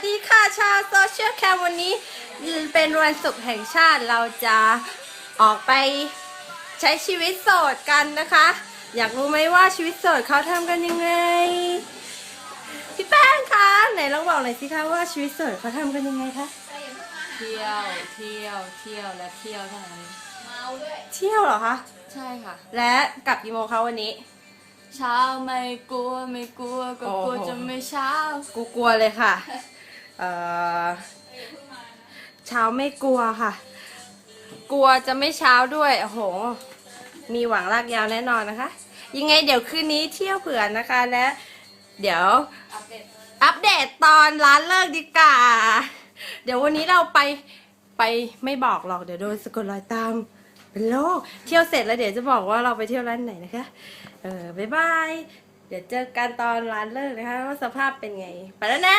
วัสดีค่ะชาวโซเชียลแคมวันนี้เป็นวันศุกร์แห่งชาติเราจะออกไปใช้ชีวิตโสดกันนะคะ อยากรู้ไหมว่าชีวิตโสดเขาทำกันยังไง พี่แป้งคะไหนลองบอกหน่อยสิคะว่าชีวิตโสดเขาทำกันยังไงคะเที่ยวเที่ยวเที่ยวและเที่ยวเท่านั้นเที่ยวเหรอคะใช่ค่ะ และกลับกี่โมงคะวันนี้เช้าไม่กลัวไม่กลัวก็กลัวโอ้โหจะไม่เช้ากูกลัวเลยค่ะ เช้าไม่กลัวค่ะ กลัวจะไม่เช้าด้วยโอ้โห มีหวังลากยาวแน่นอนนะคะ ยังไงเดี๋ยวคืนนี้เที่ยวเผื่อนะคะและ เดี๋ยวอัปเดตตอนร้านเลิกดีกว่าเดี๋ยววันนี้เราไปไปไม่บอกหรอกเดี๋ยวโดนสะกดรอยตาม เป็นโรคเที่ยวเสร็จแล้วเดี๋ยวจะบอกว่าเราไปเที่ยวร้านไหนนะคะ เออบ๊ายบาย เดี๋ยวเจอกันตอนร้านเลิกนะคะว่าสภาพเป็นไง ไปแล้วนะ